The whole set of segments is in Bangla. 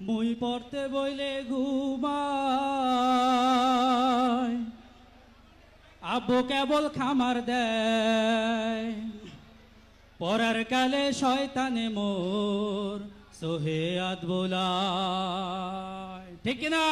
মুই পড়তে বইলে ঘুমায় আব্বু কেবল খামার দেয়। পরার কালে শয়তানে মোর সোহে আদবোলা ঠিক না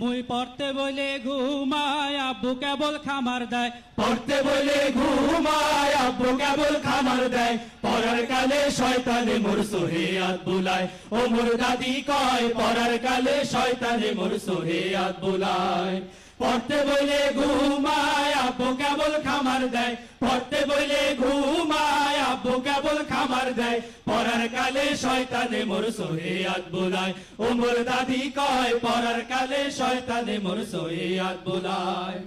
মুই পড়তে বলে ঘুমায়, আব্বু কেবল খামার দেয়। পড়তে বলে ঘুমায়, আব্বু কেবল খামার দেয়। পড়ার কালে শয়তানে মোর সোহেয়াত বুলায়। ও মোর দাদি কয়, পড়ার কালে শয়তানে মোর সোহেয়াত বুলায়। পড়তে বলে ঘুমায়, আব্বু কেবল খামার দেয়। পড়তে বলে ঘুমায়, আব্বু কেবল খামার দেয়। পড়ার কালে শয়তানে মোর সোহেয়াত বুলায় মোর দাদি কয়, পড়ার কালে শয়তানে মোর সোহেয়াত বুলায়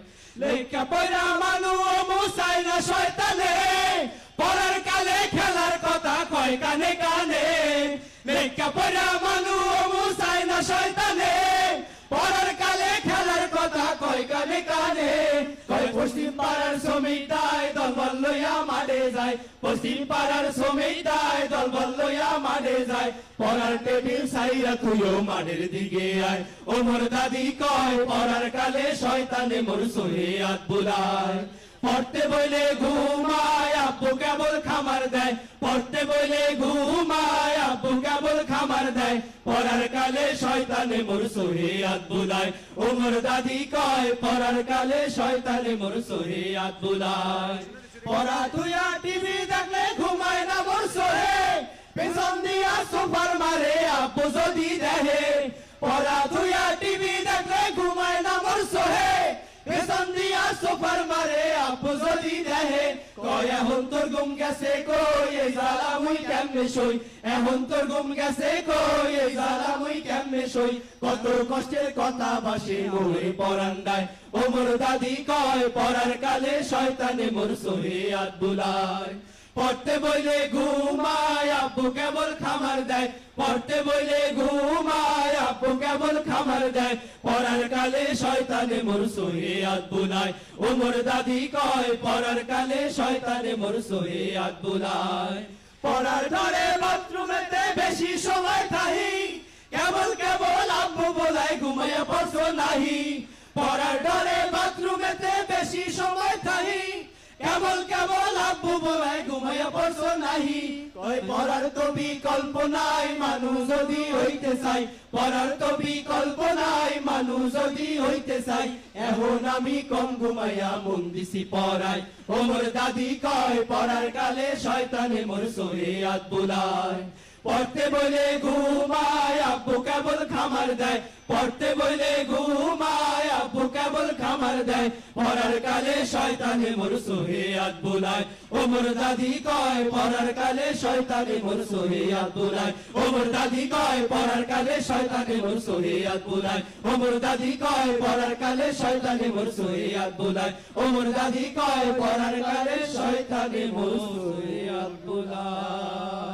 লেখা পয়রা মানু মুসাই না শয়তানে। পড়ার কালে খেলার কথা কয় কানে কানে। লেখা পয়রা মানু মুসাই না শয়তানে। পশ্চিম পাড়ার সমিতায় দলবল লইয়া মাঠে যায়। পশ্চিম পাড়ার সমিতায় দলবল লইয়া মাঠে যায়। পড়ার টেবিল সাইরা তুইও মাঠের দিকে আয়। ও মোর দাদি কয়, পড়ার কালে শয়তানে মোর সোহেয়াত বুলায়। পড়তে বইলে ঘুমায় আব্বু কেবল খামার দেয়, পড়তে বইলে ঘুমায়, আব্বু কেবল খামার দেয়, পড়ার কালে শয়তানে মোর দাদি কয়, পড়ার কালে শয়তানে মোর পড়া তুইয়া টিভি দেখলে ঘুমায় না মোর সোহে পেছন দিয়া সোফার মারে, আব্বু যদি দেহে পড়া তুইয়া টিভি দেখলে ঘুমায় না মোর সোহে পেছন দিয়া সোফার মারে আব্বু যদি দেহে কয়, এখন তোর গুম গেছে কই? এই জ্বালা মুই কেমনে সই? এখন তোর গুম গেছে কই? এই জ্বালা মুই কেমনে সই? কত কষ্টের কথা বাসে মোরে ও মোর দাদি কয় পড়ার কালে শয়তানে মোর সোহেয়াত বুলায়। পড়তে বইলে ঘুমায়, আব্বু কেবল খামার দেয়। পড়তে বইলে ঘুমায়, আব্বু কেবল খামার দেয়। পড়ার কালে শয়তানে মোর সোহেয়াত বুলায় ও মোর দাদি কয়, পড়ার কালে শয়তানে মোর সোহেয়াত বুলায় পড়ার ঘরে বাথরুমেতে বেশি সময় থাহি। কেবল কেবল আব্বু বলায় ঘুমাইয়া পড়ছো নাহি। পড়ার ঘরে কেবল কেবল আব্বু বলায় ঘুমাইয়া পড়ছো নাহি। কই পড়ার তো বিকল্প নাই, মানুষ যদি হইতে চাই। পড়ার তো বিকল্প নাই, মানুষ যদি হইতে চাই। এখন আমি কম ঘুমাইয়া মন দিছি পড়াই ও মোর দাদি কয়, পড়ার কালে শয়তানে মোর সরে সোহেয়াত বুলায়। পড়তে বলে ঘুমায়, আব্বু কেবল খামার দেয়। পড়তে বলে ঘুমায় খামার দেয় পড়ার কালে শয়তানে মোর সোহেয়াত বুলায় ও মোর দাদি কয় পড়ার কালে শয়তানে মোর সোহেয়াত বুলায় ও মোর দাদি কয় পড়ার কালে শয়তানে মোর সোহেয়াত বুলায় ও মোর দাদি কয় পড়ার কালে শয়তানে মোর সোহেয়াত বুলায় ও মোর দাদি কয় পড়ার কালে শয়তানে মোর সোহেয়াত বুলায়